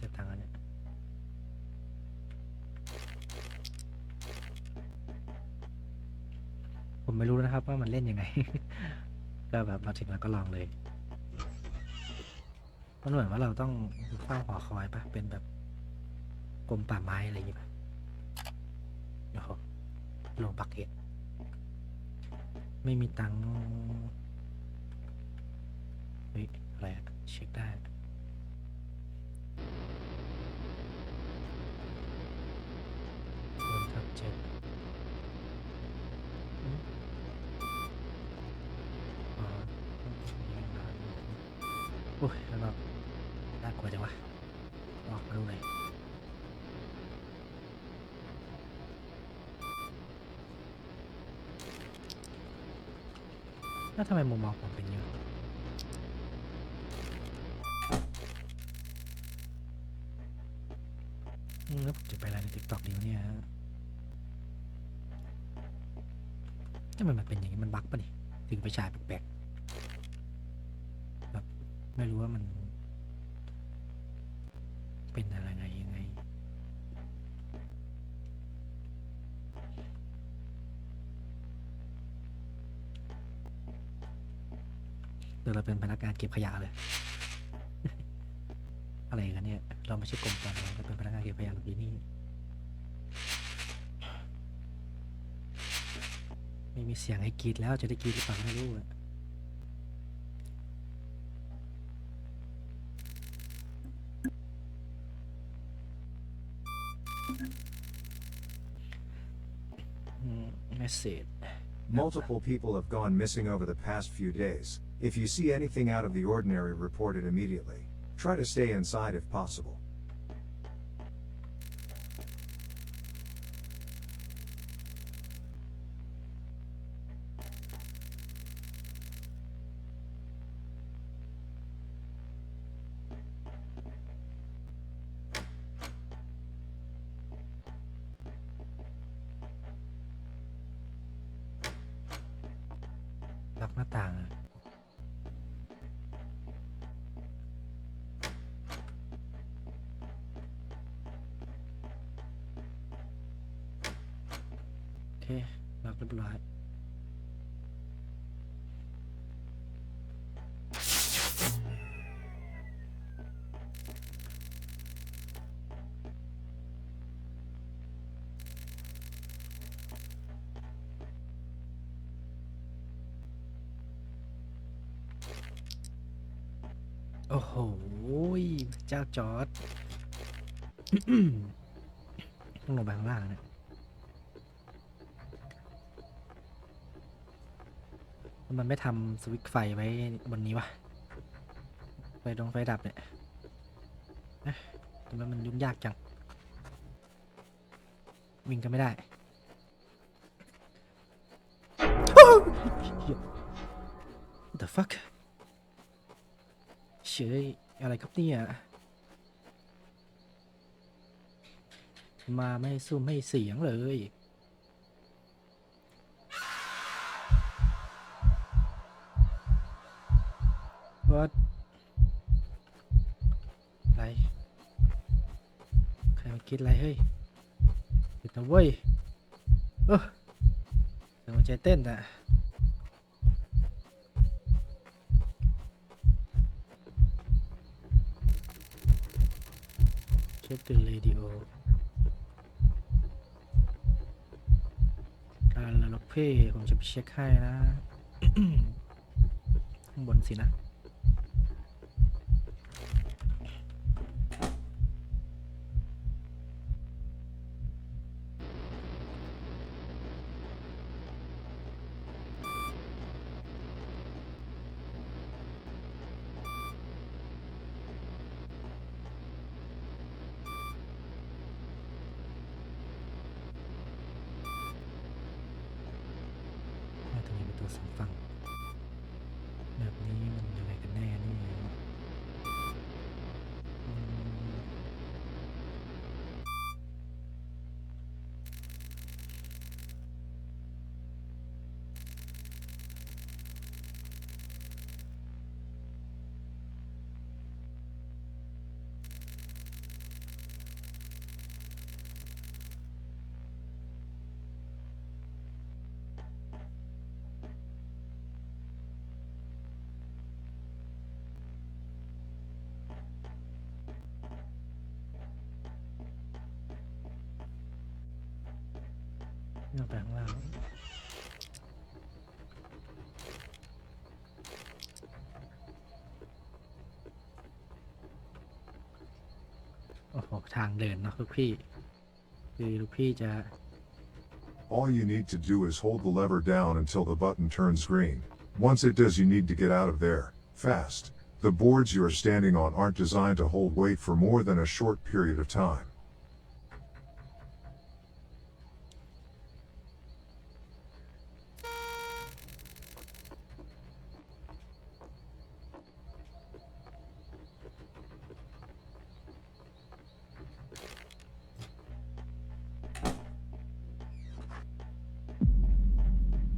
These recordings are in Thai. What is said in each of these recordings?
สียตังค์อันเนี่ยผมไม่รู้นะครับว่ามันเล่นยังไง ก็แบบมาถึงแล้วก็ลองเลยมันเหมือนว่าเราต้องเฝ้าหอคอยปะเป็นแบบกรมป่าไม้อะไรอย่างงี้ปะโอ้โหลงบักเก็ตไม่มีตังค์เฮ้ยอะไรอะเช็คได้ น่าจังวะออกมาดูหน่อยแล้วทำไมมุมมองผมเป็นอย่างนี้วะแล้วผมจะไปอะไรในทิกตอกดีวะเนี่ยทำไมมันเป็นอย่างนี้มันบั๊กปะนี่ ถึงไปฉายแปลกๆแบบไม่รู้ว่ามัน เดี๋ยวเราเป็นพนักงานเก็บขยะเลย อะไรกันเนี่ยเราไม่ใช่กรมการเราเป็นพนักงานเก็บขยะแบบนี้ไม่มีเสียงให้กรีดแล้วจะได้กรีดหรือเปล่าไม่รู้อะเมสเซจ Multiple people have gone missing over the past few days. If you see anything out of the ordinary, report it immediately. Try to stay inside if possible. ล็อกเรียบร้อยโอ้โหเจ้าจอร์ดต้องลงไปข้างล่างเนี่ย มันไม่ทำสวิตช์ไฟไว้บนนี้วะ ไฟดงไฟดับเนี่ยเอ๊ะทำไมมันยุ่งยากจัง วิ่งก็ไม่ได้ the fuck เฉยอะไรครับเนี่ย มาไม่ให้ซุ่มไม่เสียงเลย What อะไรใครมาคิดอะไรเฮ้ยหยุดนะเว้ยเออเดี๋ยวหัวใจเต้นอะเช็คดูเรดิโอการละล็อกเพย์ผมจะไปเช็คให้นะ ข้างบนสินะ ร ลงไปข้างล่างโอ้โห ทางเดินเนาะลูกพี่ คือลูกพี่จะ All you need to do is hold the lever down until the button turns green. Once it does, you need to get out of there, fast. The boards you are standing on aren't designed to hold weight for more than a short period of time.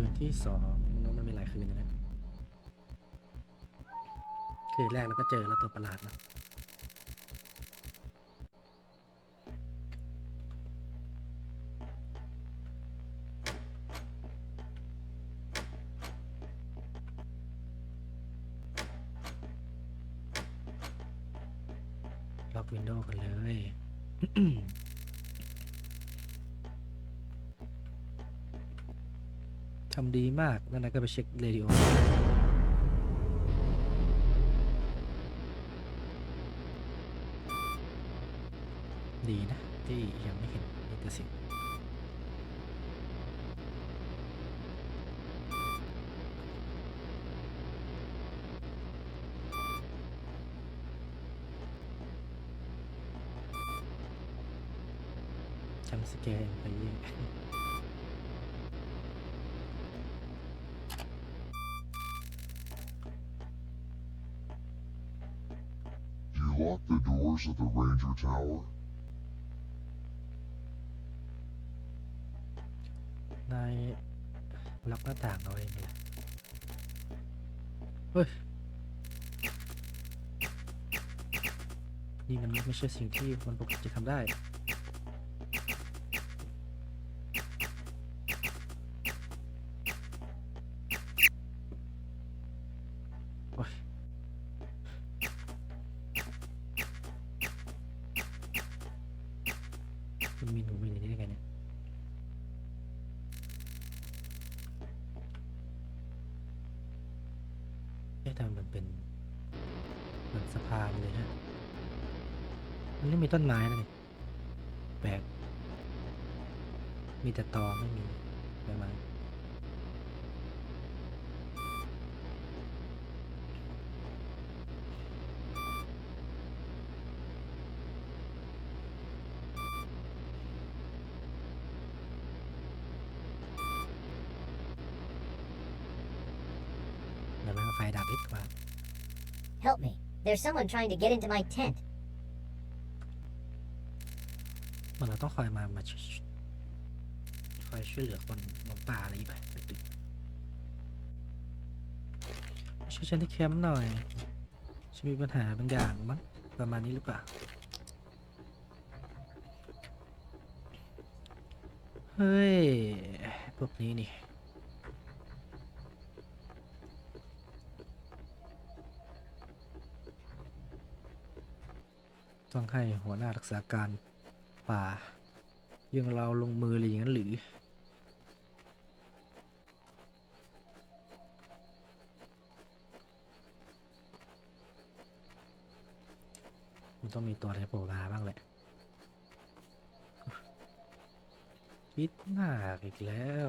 คืนที่สองมันมีหลายคืนนะคืนแรกเราก็เจอแล้วตัวประหลาดนะล็อกวินโดว์กันเลย ทำดีมากแล้วนายก็ไปเช็คเรดิโอดีนะ ที่ยังไม่เห็นมีแต่สียงจำสแกนไปเยอะ Tower? นายล็อกหน้าต่างเอาเองเลยเฮ้ย นี่มันไม่ใช่สิ่งที่คนปกติจะทำได้ มันมีหนูมีอะไรนี้วยกันเนี่ยไอ้ทำไมมันเป็นเหมือนสะพานเลยฮะ มันไม่มีต้นไม้นะไรแปลกมีแต่ตอไม่มีใบไม้ เดี๋ยวมันก็ไฟดับอีกว่า Help me. There's someone trying to get into my tent. มันเราต้องคอยมามาช่วยคอยช่วยเหลือคนหลงป่าอะไรอย่างเงี้ยดึกช่วยฉันที่แคมป์หน่อยฉันมีปัญหาบางอย่างมั้งประมาณนี้หรือเปล่า เฮ้ย พวกนี้นี่ ต้องให้หัวหน้ารักษาการป่ายังเราลงมือเลยอย่างนั้นหรือมันต้องมีตัวอะไรโผล่มาบ้างแหละคิดมากอีกแล้ว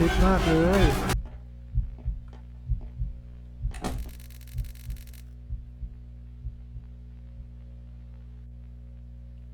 ทึกมากเลย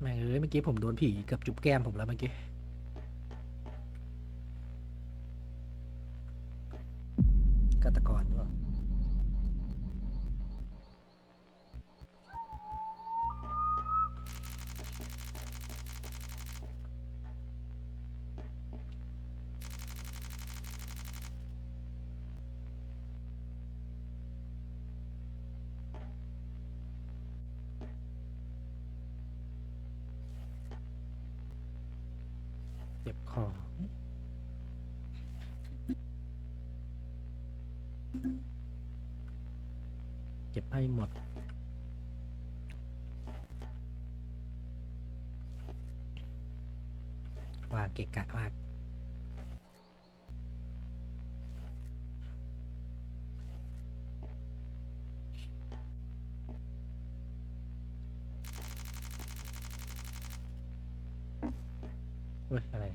แม่งเอ้ยเมื่อกี้ผมโดนผีกับจุบแก้มผมแล้วเมื่อกี้ เก็บให้หมด ว่าเกะกะมาเว้ยอะไร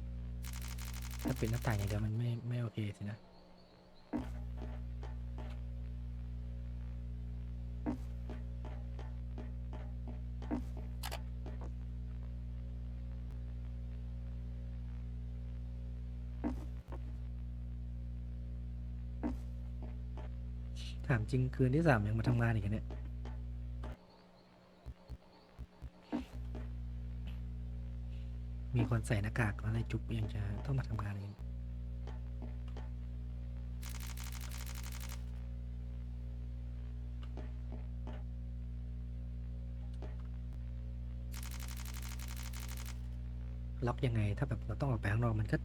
ถ้าเป็นหน้าต่างอย่างเดียวมันไม่ไม่โอเคสินะ ถามจริงคืนที่สามยังมาทำงานอีกเหรอเนี่ย มีคนใส่หน้ากากอะไรจุบยังจะต้องมาทำงานอีกล็อกยังไงถ้าแบบเราต้องออกไปข้างนอกมันก็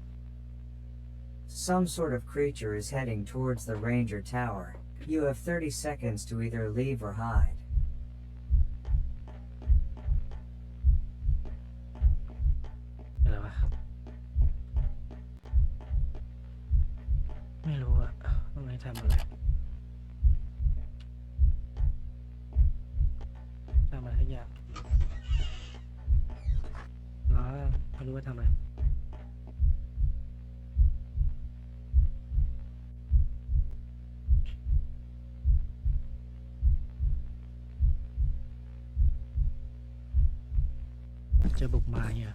Some sort of creature is heading towards the ranger tower. You have 30 seconds to either leave or hide. จะบุกมาเนี่ย